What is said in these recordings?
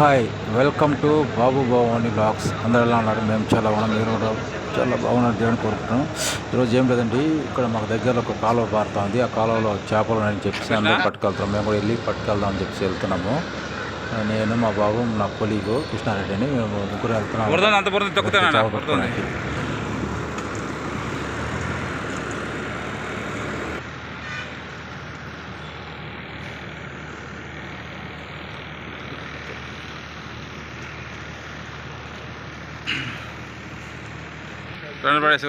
Hi welcome to Babu Bhavani vlogs. అందరూ ఎలా ఉన్నారు? మేము చాలా బాగున్నాం. మీరు కూడా చాలా బాగున్నారు దేవుని కోరుకుంటున్నాం. ఈరోజు ఏం లేదండి ఇక్కడ మాకు దగ్గరలో ఒక కాలువ పారుతా ఉంది. ఆ కాలువలో చేపలు ఉన్నాయని చెప్పేసి అందరూ పట్టుకెళ్తాం. మేము కూడా వెళ్ళి పట్టుకెళ్దాం అని చెప్పేసి వెళ్తున్నాము. నేను మా బాబు నా కొలీగు కృష్ణారెడ్డి అని. మేము ముగ్గురు వెళ్తున్నాము. చేప. పట్టుకోవడానికి. రెండు పడేసి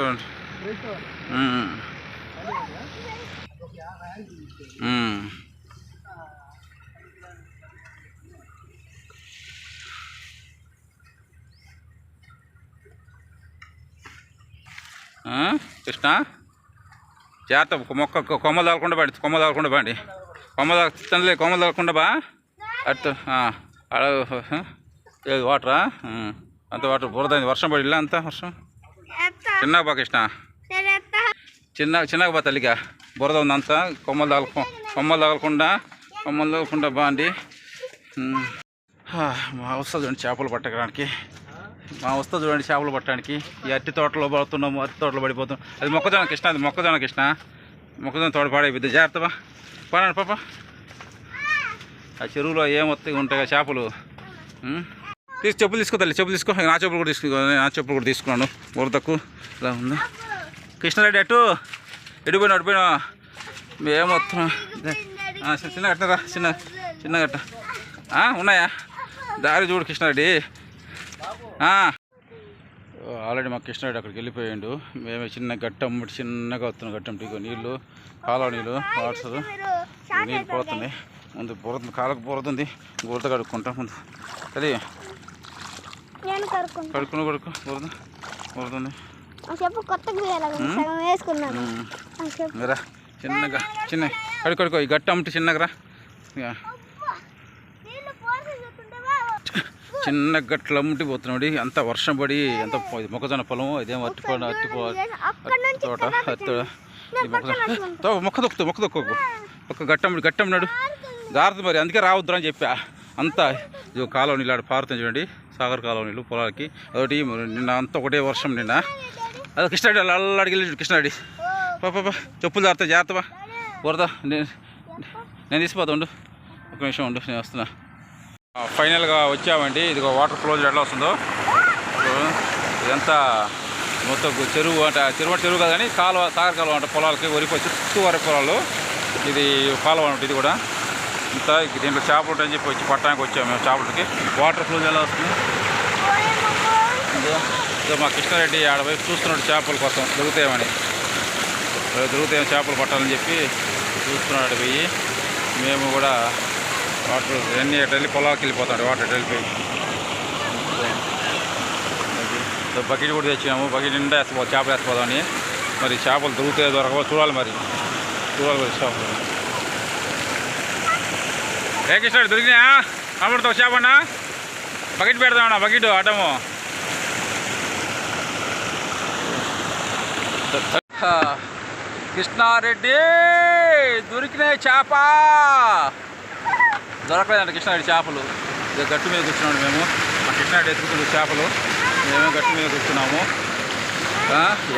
కృష్ణ? జాగ్రత్త మొక్క కొమ్మ కొమ్మలు తాగకుండా బండి కొమ్మలు తాగకుండా బండి కొమ్మలు తండ్రి కొమ్మలు తాగకుండా బా అటు ఆ, వాటరా? అంత వాటర్ బురద వర్షం పడి అంత వర్షం? చిన్నగా బా కృష్ణ. చిన్న చిన్నగా బా తల్లిగా. బురద ఉంది అంతా కొమ్మలు తగల కొమ్మలు తగలకుండా కొమ్మలు తగలకుండా బాగుంది మా వస్తుంది చూడండి చేపలు పట్టడానికి. మా వస్తుంది చూడండి చేపలు పట్టడానికి. ఈ అట్టి తోటలో పడుతున్నాము అట్టి తోటలో పడిపోతున్నాం. అది మొక్కజొన్న కృష్ణ అది మొక్కజొన్న కృష్ణ. మొక్కజొన్న తోట పాడైపోద్ది జాగ్రత్త బా పాడండి పాప. ఆ చెరువులో ఏమొత్తి ఉంటాయి చేపలు? తీసి చెప్పులు తీసుకో తల్లి చెప్పులు తీసుకో. నా చెప్పులు కూడా తీసుకో నా చెప్పులు కూడా తీసుకున్నాను. బురదకు ఇలా ఉంది. కృష్ణారెడ్డి అటు ఎడిపోయిన అడిపోయినా మేము వస్తున్నాం? చిన్న కట్టరా చిన్న చిన్న కట్ట. ఉన్నాయా? దారి చూడు కృష్ణారెడ్డి. ఆల్రెడీ మా కృష్ణారెడ్డి అక్కడికి వెళ్ళిపోయాడు. మేమే చిన్న గట్టం చిన్నగా వస్తున్నాం గట్టం టీకో నీళ్ళు కాలువ నీళ్ళు వాటర్ నీళ్ళు పోతున్నాయి. ముందు బురద కాలకు బురదుంది బురద కడుక్కుంటాం ముందు. అది నేను కడుక్కుంటా. కడుక్కుని కడుక్కో. బురద బురదుంది ఆ చెప్పు కదా, సగం వేసుకున్నాను. రా చిన్నగా చిన్న కడుక్కో కడుక్కో ఈ గట్ట అమ్మటి చిన్నగా రా. చిన్న గట్లు అమ్ముటి పోతున్నాడు అంత వర్షం పడి ఇది మొక్కజొన్న పొలం ఇదేం అట్టి పొలం అట్టి పొ- అక్కడ నుంచి తోట అత్త మొక్కజొన్న. తో మొక్క దొక్కు మొక్క దొక్కు ఒక గట్టం గట్టంనాడు జాగ్రత్త మరి అందుకే రావద్దు అని చెప్పా. అంతా ఇది నీళ్ళు ఆడ పారుతుంది చూడండి. సాగర్ కాలువ నీళ్ళు పొలాలకి. అదొకటి నిన్న అంతా ఒకటే వర్షం నిన్న. అదే కృష్ణాడి అల్లాడికి వెళ్ళి కృష్ణాడి పా చెప్పులు జాగ్రత్త జాగ్రత్తవా వరదా వరద నేను నేను తీసిపోతా ఉండు. ఒక నిమిషం ఉండు నేను వస్తున్నా. ఫైనల్గా వచ్చామండి. ఇది వాటర్ ఫ్లో ఎట్లా వస్తుందో. ఇదంతా మొత్తం చెరువు అంటే చెరువు అంటే చెరువు కాదు కానీ కాలువ సాగర్ కాలువ అంటే పొలాలకి వరి చుట్టూ వరి పొలాలు. ఇది కాలువ ఉంటుంది ఇది కూడా. ఇంత దీంట్లో చేపలు ఉంటాయని చెప్పి వచ్చి పట్టడానికి వచ్చాము మేము చేపలకి. వాటర్ ఫ్లో ఎలా వస్తుంది? ఇదో ఇదో మా కృష్ణారెడ్డి ఆడవైపు చూస్తున్నాడు చేపల కోసం. దొరుకుతాయమని. దొరుకుతాయి చేపలు పట్టాలని చెప్పి చూస్తున్నాడు పోయి. మేము కూడా వాటర్ ఎన్ని వెళ్ళి పొలాలకు వెళ్ళిపోతాడు వాటర్ వెళ్ళిపోయి. బకెట్ కూడా తెచ్చినాము. బకెట్ నిండా వేసిపో చేపలు వేసుకోదామని మరి చేపలు దొరుకుతాయో దొరకవో చూడాలి మరి. చూడాలి మరి చేపలు. ఏ కృష్ణ దొరికినాయా? ఒక చేపన్నా బకెట్ పెడదామన్నా బకెట్ అటము. కృష్ణారెడ్డి దొరికినాయి చేప. దొరకలేదంట కృష్ణారెడ్డి చేపలు. ఇక గట్టు మీద కూర్చున్నాడు మేము. మా కృష్ణారెడ్డి ఎత్తుకున్న చేపలు. మేమే గట్టు మీద కూర్చున్నాము.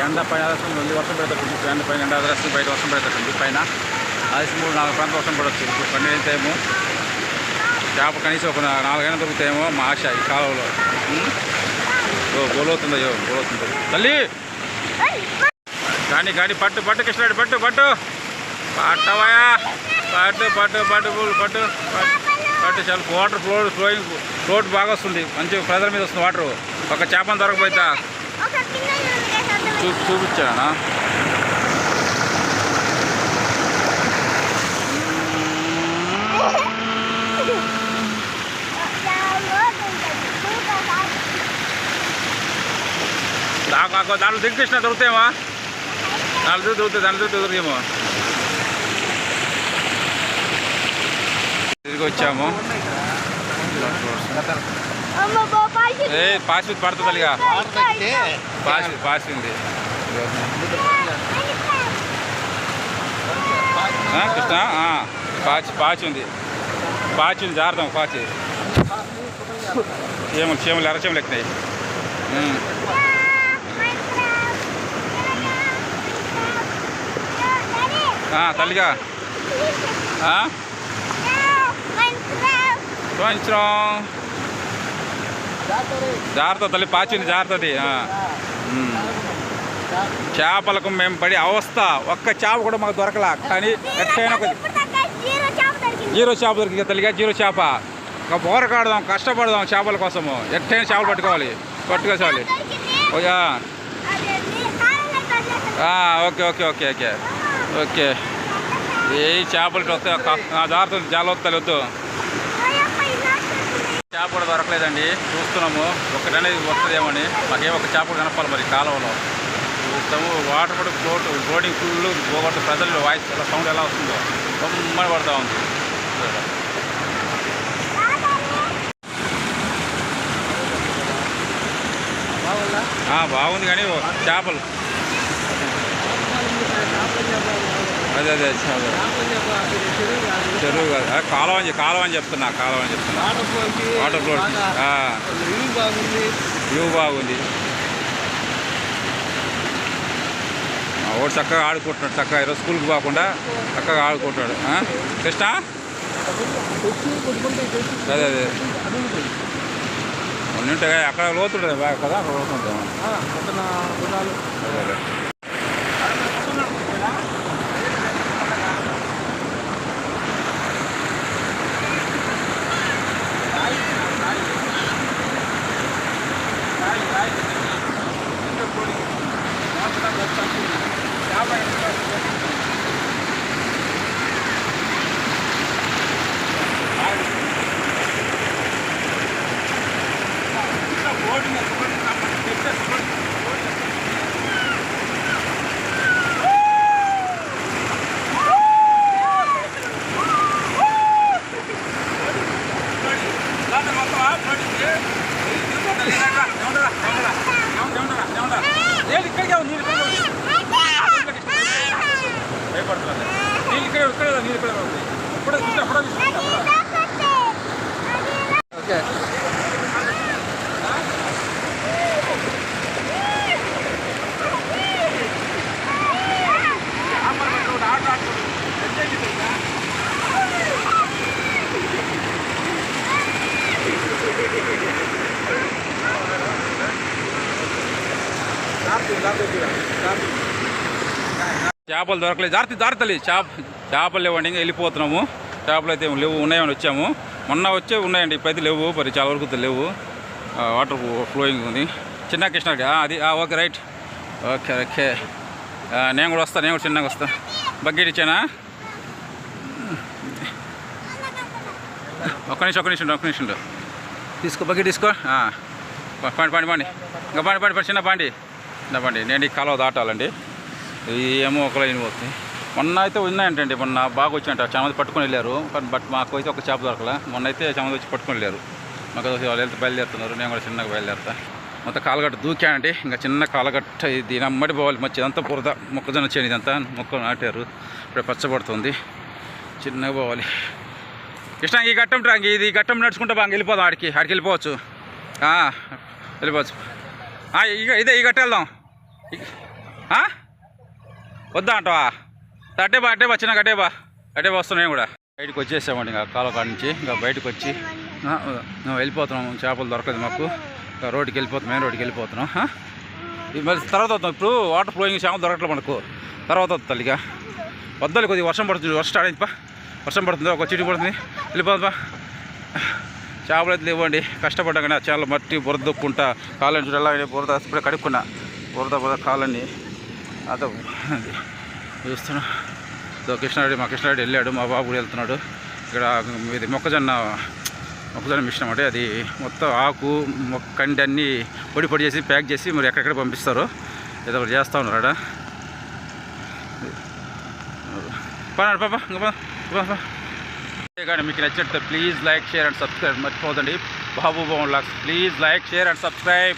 ఎండ పైన వస్తుంది మళ్ళీ వర్షం పెడతాడు ఎండ పైన ఎండ వస్తుంది బయట వర్షం పెడతాడు పైన అది మూడు నాలుగు ప్రాంతం వర్షం పడవచ్చు ఇప్పుడు పండుగ టైము చేప కనీసం ఒక నాలుగైనా దొరుకుతాయేమో మా ఆశ ఈ కాలంలో. ఓ గోలవుతుందో గోలవుతుంది. తల్లి! కానీ కానీ పట్టు పట్టు కృష్ణాడు పట్టు పట్టు. పట్టవయా పట్టు పట్టు పట్టు పూలు పట్టు పట్టు పట్టు చాలా. వాటర్ ఫ్లో ఫ్లోయింగ్ ఫ్లోట్ బాగా వస్తుంది. మంచి ప్రజల మీద వస్తుంది వాటర్. ఒక చేపను దొరకపోతా ఒక కింద చూడండి, చూ చూపించానా నాకు దిగ్గృష్ణ దొరుకుతాయేమో దాంట్లో దొరుకుతాయి దాంట్లో దొరుకుతాయేమో తిరిగి వచ్చాము ఏ పాసి పడుతుంది తల్లిగా పాసి పాసింది ఆ, కృష్ణ పాచి పాచి ఉంది పాచి ఉంది జాగ్రత్త పాచి చీమలు చీమలు ఎర్ర చీమలు ఎక్కినాయి ఉమ్. ఆ, తల్లిగా? కొంచెం జాగ్రత్త తల్లి పాచింది జాగ్రత్తది. చేపలకు మేము పడి అవస్థ ఒక్క చేప కూడా మాకు దొరకలా. కానీ ఎట్టయినా ఒక జీరో చేప దొరికింది తల్లిగా జీరో చేప. ఇంకా పోరకాడదాం కష్టపడదాం చేపల కోసము. ఎట్టైన చేపలు పట్టుకోవాలి పట్టుకోవాలి. Okay okay okay okay. Okay. ఏ చేపలకి వస్తే జాగ్రత్త జాల వద్దు చేప కూడా దొరకలేదండి. చూస్తున్నాము. ఒకటనేది వస్తుందేమని. మాకేం ఒక చేప కనపాలి మరి కాలువలో చూస్తాము. వాటర్ కూడా ఫ్లోట్ ఫ్లోటింగ్ ఫుల్ పోగొట్టు ప్రజలు వాయిస్ ఎలా సౌండ్ ఎలా వస్తుందో. బొమ్మని పడతా ఉంది. బాగుంది కానీ చేపలు. అదే అదే చెరువు కాదు. ఆ, కాలువ అని కాలువ అని చెప్తున్నా కాలువ అని చెప్తున్నా. వాటర్ ఫ్లో వ్యూ బాగుంది. వాడు చక్కగా ఆడుకుంటున్నాడు చక్కగా. ఈరోజు స్కూల్కి పోకుండా చక్కగా ఆడుకుంటాడు ఆ? కృష్ణ? అదే అదే. ఉంటాయి అక్కడ లోతుంటుంది బాగా కదా అక్కడ లోతుంటాం అదే అదే భయపడుతుంది నీళ్ళు ఇక్కడే ఇక్కడే నీళ్ళు ఇక్కడే ఉంది ఇప్పుడే చూస్తే అప్పుడే చూస్తే ఓకే చేపలు దొరకలేదు. జాగ్రత్త జాగ్రత్తలే చేప చేపలు లేవండి ఇంకా వెళ్ళిపోతున్నాము. చేపలు అయితే లేవు ఉన్నాయని వచ్చాము. మొన్న వచ్చే ఉన్నాయండి ఇప్పుడైతే లేవు మరి చాలా వరకు అయితే లేవు. వాటర్ ఫ్లోయింగ్ ఉంది. చిన్న కృష్ణ అది ఓకే రైట్. Okay okay. నేను కూడా వస్తాను నేను కూడా చిన్నగా వస్తా. బకెట్ ఇచ్చానా? ఒక్క నిమిషం ఒక్క నిమిషం ఒక్క నిమిషం తీసుకో బకెట్ తీసుకో. పండి పండి పండి. ఇంకా పండి పండి పండి చిన్న పండి. చిన్న పండి. నేను ఈ కాలువ దాటాలండి. ఏమో ఒక లైన్ పోతుంది మొన్న అయితే ఉన్నాయంటండి మొన్న బాగా వచ్చాయంట చాలా మంది పట్టుకొని వెళ్ళారు. కానీ బట్ మాకు అయితే ఒక చేప దొరకలే. మొన్న అయితే చాలా మంది వచ్చి పట్టుకొని వెళ్ళారు. మాకు వాళ్ళు వెళ్తే బయలుదేరుతున్నారు. నేను కూడా చిన్నగా బయలుదేరుతా. మొత్తం కాలగట్ట దూకానండి. ఇంకా చిన్న కాలగట్ట ఇది. నమ్మడి పోవాలి మంచి ఇదంతా బురద. మొక్కజొన్న చేను ఇదంతా మొక్క నాటారు. ఇప్పుడు పచ్చబడుతుంది. చిన్నగా పోవాలి. ఇష్టం ఈ ఘట్టం ట్రాంగ్ ఇది ఘట్టం నడుచుకుంటా బాగా వెళ్ళిపోదాం ఆడికి. ఆడికి వెళ్ళిపోవచ్చు. వెళ్ళిపోవచ్చు. ఇక ఇదే ఈ గట్ట వెళ్దాం. ఆ? వద్దా అంటవా? అట్టే బా అట్టే బా అట్టే బా. అట్టే బా వస్తున్నాయి కూడా. బయటకు వచ్చేసామండి ఇంకా కాలువ కాడ నుంచి. ఇంకా బయటకు వచ్చి వెళ్ళిపోతున్నాము చేపలు దొరకదు మాకు. ఇంకా రోడ్డుకి వెళ్ళిపోతున్నాం మెయిన్ రోడ్డుకి వెళ్ళిపోతున్నాం. ఇది మరి తర్వాత వద్దాం. ఇప్పుడు వాటర్ ఫ్లోయింగ్ చేపలు దొరకట్లేదు మనకు. తర్వాత వద్దు తల్లిగా. వద్దాలి కొద్దిగా వర్షం పడుతుంది. వర్షం స్టార్ట్ అయింది పా. వర్షం పడుతుంది ఒక చిటి పడుతుంది. వెళ్ళిపోదా చేపలు అయితే ఇవ్వండి కష్టపడ్డా కానీ చాలా మట్టి బురద దొక్కుంటా. కాళ్ళని చూడ బురద ఇప్పుడే కడుక్కున్నా. బురద బురద కాళ్ళని. అదో. అది చూస్తున్నా. ఇదో కృష్ణారెడ్డి మా కృష్ణారెడ్డి వెళ్ళాడు మా బాబు కూడా వెళ్తున్నాడు. ఇక్కడ ఇది మొక్కజొన్న మొక్కజొన్న మిషన్ అంటే అది మొత్తం ఆకు మొక్క కండి అన్నీ పొడి పొడి చేసి ప్యాక్ చేసి మరి ఎక్కడెక్కడ పంపిస్తారు ఏదో ఒకటి చేస్తూ ఉన్నారు ఆడ. పన్నాడు పాప ఇంకా కానీ మీకు నచ్చినట్టు please like share and subscribe మర్చిపోదండి Babu Bhavan lakhs. Please like share and subscribe